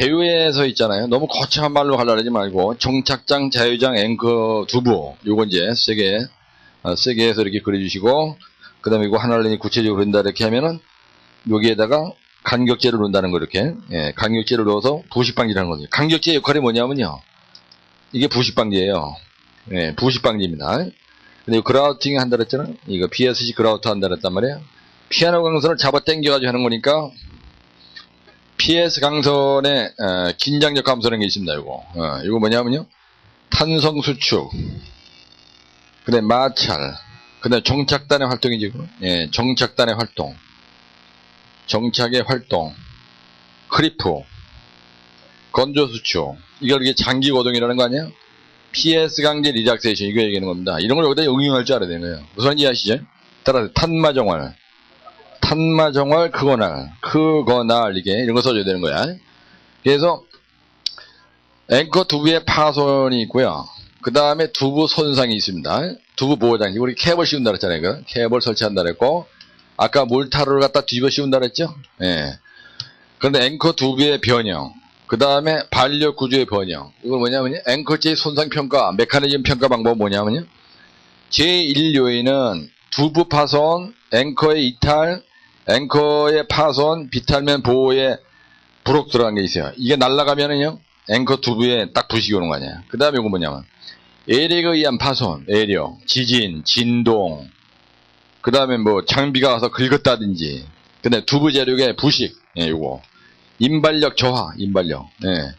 제휴에서 있잖아요. 너무 거창한 말로 하려지 말고 정착장, 자유장, 앵커 두부 요거 이제 세게 어, 세게 해서 이렇게 그려주시고 그 다음에 이거 하나를 구체적으로 그린다 이렇게 하면은 여기에다가 간격제를 놓는다는 거 이렇게 예, 간격제를 넣어서 부식방지라는 거죠. 간격제 역할이 뭐냐면요. 이게 부식방지예요. 예, 부식방지입니다. 근데 이거 그라우팅 한다 그랬잖아요. 이거 BSC 그라우트 한다 그랬단 말이에요. 피아노 강선을 잡아 당겨가지고 하는 거니까 PS 강선에 어, 긴장력 감소라는 게 있습니다. 이거 어, 이거 뭐냐면요. 탄성 수축, 그다음 마찰, 그다음 정착단의 활동이지. 예, 정착단의 활동, 정착의 활동, 크리프, 건조 수축. 이걸 이게 장기 거동이라는 거 아니에요? PS 강제 리작세이션 이거 얘기하는 겁니다. 이런 걸 여기다 응용할 줄 알아야 되는 거예요. 무슨 이해하시죠? 따라서 탄마정활, 탄마정활 그거날, 그거날 이게 이런 거 써줘야 되는 거야. 그래서 앵커 두부에 파손이 있고요. 그 다음에 두부 손상이 있습니다. 두부 보호장치 우리 케이블 씌운다 그랬잖아요. 그 케이블 설치한다 그랬고 아까 몰타로를 갖다 뒤집어 씌운다 그랬죠? 예. 그런데 앵커 두부의 변형, 그 다음에 반력 구조의 변형. 이건 뭐냐면요. 앵커체의 손상 평가, 메커니즘 평가 방법은 뭐냐면요. 제1 요인은 두부 파손, 앵커의 이탈, 앵커의 파손, 비탈면 보호에 부록 들어간 게 있어요. 이게 날아가면은요. 앵커 두부에 딱 부식이 오는 거 아니에요. 그 다음에 이건 뭐냐면 에렉에 의한 파손, 에력, 지진, 진동, 그 다음에 뭐 장비가 와서 긁었다든지, 근데 두부 재력의 부식, 예, 요거. 인발력 저하, 인발력. 예.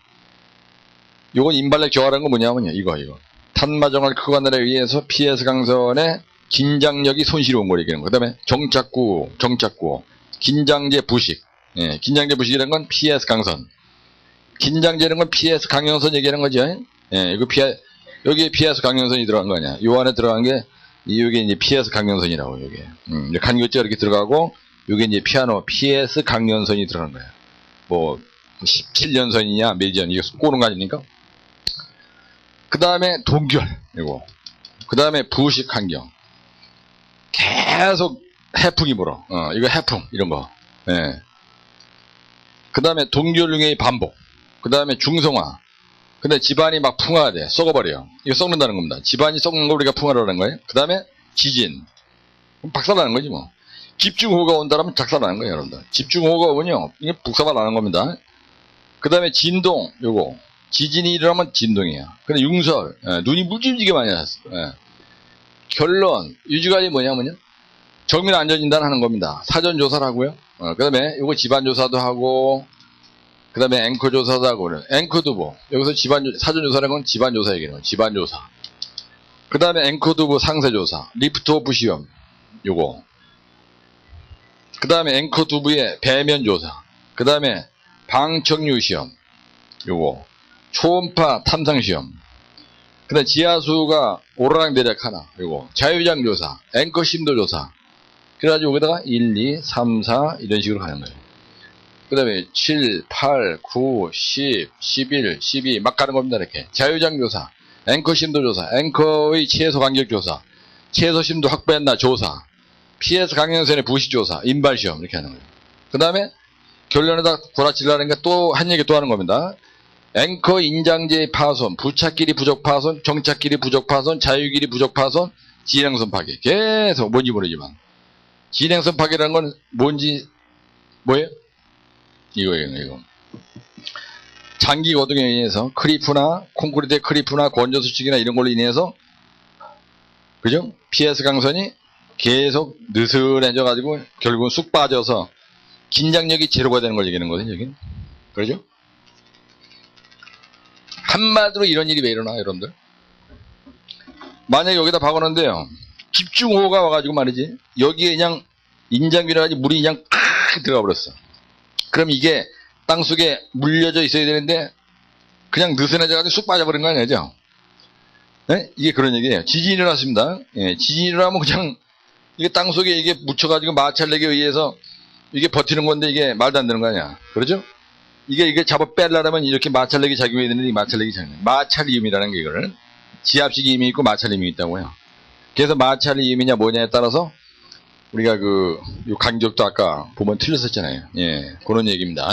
요건 인발력 저하라는 건 뭐냐면요. 이거, 이거. 탄마정을 크관날에 의해서 PS 강선의 긴장력이 손실이 온거 얘기하는 거. 그 다음에 정착구, 정착구, 긴장제 부식. 예, 긴장제 부식이라는 건 PS 강선. 긴장제는 건 PS 강연선 얘기하는 거죠. 예, 이거 PS, 여기에 PS 강연선이 들어간 거 아니야. 요 안에 들어간 게, 이게 이제 PS 강연선이라고, 요게. 음, 간격제가 이렇게 들어가고, 요게 이제 피아노 PS 강연선이 들어간 거야. 뭐 17년선이냐 몇년 이거 꼬는 거 아닙니까? 그 다음에 동결 이거 그 다음에 부식 환경 계속 해풍이 불어 어, 이거 해풍 이런 거 예. 그 다음에 동결융의 반복 그 다음에 중성화 근데 집안이 막 풍화돼 썩어버려 이거 썩는다는 겁니다 집안이 썩는 거 우리가 풍화라는 거예요 그 다음에 지진 박살나는 거지 뭐 집중호우가 온다면 작살나는 거예요, 여러분들. 집중호우가 오면요, 이게 북사가 나는 겁니다. 그 다음에 진동, 요거. 지진이 일어나면 진동이에요. 근데 융설, 예, 눈이 무지무지게 많이 났어. 예. 결론, 유지관이 뭐냐면요, 정밀 안전진단 하는 겁니다. 사전 조사를 하고요. 어, 그 다음에 요거 집안 조사도 하고, 그 다음에 앵커 조사도 하고, 앵커도 뭐, 여기서 집안, 사전 조사라는 건 집안 조사 얘기하는 거예요. 집안 조사. 그 다음에 앵커두부 상세조사, 리프트 오프 시험, 요거. 그 다음에 앵커 두부의 배면 조사. 그 다음에 방청류 시험. 요거. 초음파 탐상 시험. 그 다음에 지하수가 오르락 내리락 하나. 요거. 자유장 조사. 앵커 심도 조사. 그래가지고 여기다가 1, 2, 3, 4 이런 식으로 가는 거예요. 그 다음에 7, 8, 9, 10, 11, 12 막 가는 겁니다. 이렇게. 자유장 조사. 앵커 심도 조사. 앵커의 최소 간격 조사. 최소 심도 확보했나 조사. PS 강연선의 부시 조사, 인발 시험 이렇게 하는 거예요. 그 다음에 결론에다 구라치려는 게또한 얘기 또 하는 겁니다. 앵커 인장제 파손, 부착끼리 부족 파손, 정착끼리 부족 파손, 자유끼리 부족 파손, 진행선 파괴. 계속 뭔지 모르지만 진행선 파괴라는 건 뭔지 뭐예요? 이거예요, 이거. 장기 거동에 의해서 크리프나 콘크리트의 크리프나 건조 수축이나 이런 걸로 인해서 그죠? PS 강선이 계속 느슨해져 가지고 결국은 쑥 빠져서 긴장력이 제로가 되는 걸 얘기하는 거거든요. 여기는. 그러죠? 한마디로 이런 일이 왜 일어나 여러분들? 만약에 여기다 박아놓는데요. 집중호우가 와가지고 말이지. 여기에 그냥 인장비라 가지고 물이 그냥 팍 들어가 버렸어. 그럼 이게 땅속에 물려져 있어야 되는데 그냥 느슨해져가지고 쑥 빠져버린 거 아니죠? 네? 이게 그런 얘기예요. 지진이 일어났습니다. 예, 지진이 일어나면 그냥 이게 땅 속에 이게 묻혀가지고 마찰력에 의해서 이게 버티는 건데 이게 말도 안 되는 거 아니야. 그러죠? 이게 이게 잡아 빼려면 이렇게 마찰력이 작용해야 되는데 이 마찰력이 작용. 마찰이음이라는 게 이거를 지압식 이음이 있고 마찰임이 있다고요. 그래서 마찰이음이냐 뭐냐에 따라서 우리가 그, 요 간격도 아까 보면 틀렸었잖아요. 예, 그런 얘기입니다.